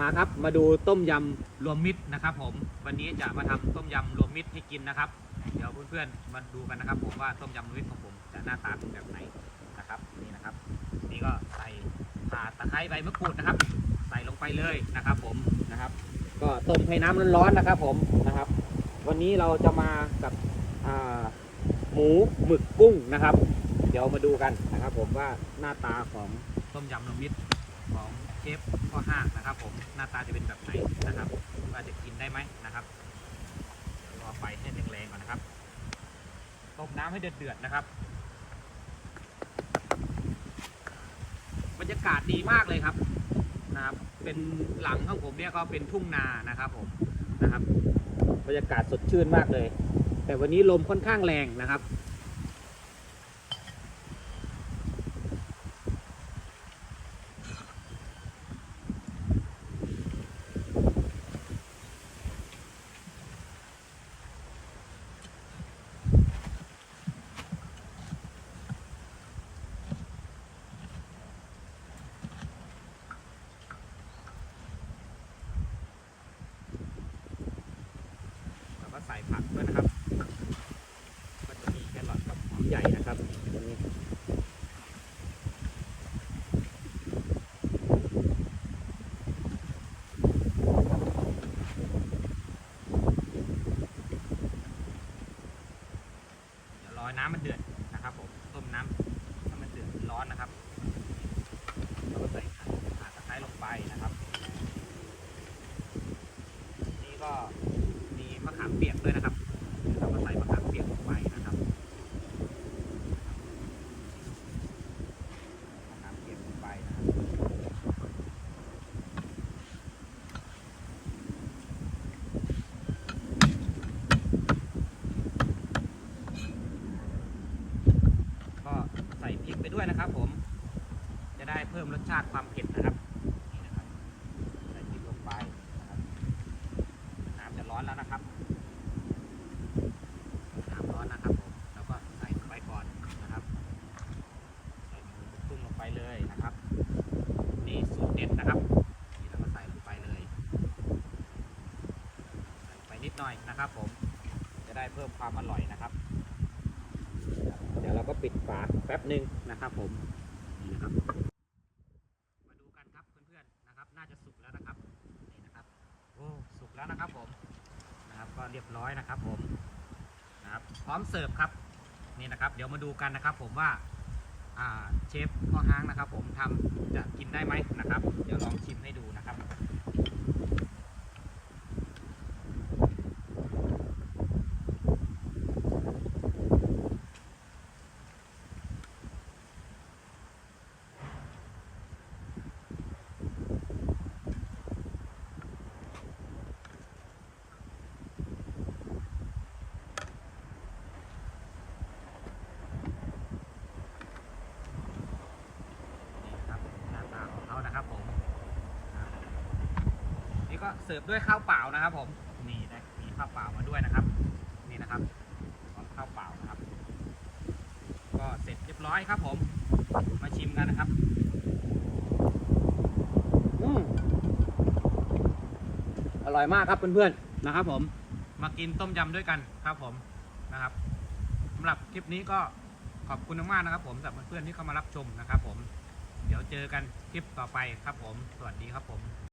มาครับมาดูต้มยำรวมมิตรนะครับผมวันนี้จะมาทำต้มยำรวมมิตรให้กินนะครับ เดี๋ยวเพื่อนๆมาดูกันนะครับ ผมว่าต้มยำรวมมิตรของผมจะหน้าตาเป็นแบบไหนนะครับนี่นะครับ นี่ก็ใส่ข่าตะไคร้ใบมะกรูดนะครับ ใส่ลงไปเลยนะครับ ผมนะครับ ก็ต้มให้น้ำร้อนๆนะครับ ผมนะครับ วันนี้เราจะมากับหมูหมึกกุ้งนะครับ เดี๋ยวมาดูกันนะครับ ผมว่าหน้าตาของต้มยำรวมมิตรของ เชฟข้อห้านะครับผมหน้าตาจะเป็นแบบไหนนะครับว่าจะกินได้ไหมนะครับรอไฟให้แรงๆก่อนนะครับต้มน้ำให้เดือดๆนะครับบรรยากาศดีมากเลยครับนะครับ เป็นหลังของผมเนี่ยก็เป็นทุ่งนานะครับผมนะครับ บรรยากาศสดชื่นมากเลย แต่วันนี้ลมค่อนข้างแรงนะครับ ใส่ผักด้วยนะครับ ก็จะมีแครอทกับหอมใหญ่นะครับตรงนี้เดี๋ยวรอน้ำมันเดือดนะครับผมต้มน้ำให้มันเดือดร้อนนะครับแล้วก็ใส่ขาตะไคร้ลงไปนะครับ นี่ก็มีมะขามเปียก ด้วยนะครับเดี๋ยวเราก็ใส่มะขามเปียกลงไปนะครับมะขามเปียกลงไปนะครับก็ใส่พริกไปด้วยนะครับ ผม จะได้เพิ่มรสชาติความเผ็ดนะครับนี่นะครับใส่พริกลงไปนะครับ น้ำจะร้อนแล้วนะครับ น้ำร้อนนะครับผม แล้วก็ใส่ลงไปก่อนนะครับ ใส่หมูกุ้งลงไปเลยนะครับ นี่สูตรเด็ดนะครับนี่เราก็ใส่ลงไปเลยใส่ไปนิดหน่อยนะครับ ผม จะได้เพิ่มความอร่อยนะครับ เดี๋ยวเราก็ปิดฝาแป๊บหนึ่งนะครับ ผมนี่นะครับ มาดูกันครับเพื่อนๆนะครับ น่าจะสุกแล้วนะครับนี่นะครับโอ้สุกแล้วนะครับผมนะครับ ก็เรียบร้อยนะครับ ผมนะครับ พร้อมเสิร์ฟครับนี่นะครับ เดี๋ยวมาดูกันนะครับ ผมว่า เชฟพ่อห้างนะครับ ผมทำจะกินได้ไหมนะครับ เดี๋ยวลองชิมให้ดูนะครับ นี่นะครับหน้าตาของเขานะครับผมอ่านี่ ก็เสิร์ฟด้วยข้าวเปล่านะครับผมนี่ได้มีข้าวเปล่ามาด้วยนะครับ นี่นะครับพร้อมข้าวเปล่านะครับ ก็เสร็จเรียบร้อยครับ ผม มาชิมกันนะครับอืมอร่อยมากครับเพื่อนๆนะครับ ผมมากินต้มยำด้วยกันครับผมนะครับสำหรับคลิปนี้ก็ขอบคุณมากๆนะครับ ผมสำหรับเพื่อนๆที่เข้ามารับชมนะครับ ผม เดี๋ยวเจอกันคลิปต่อไปครับ ผม สวัสดีครับผม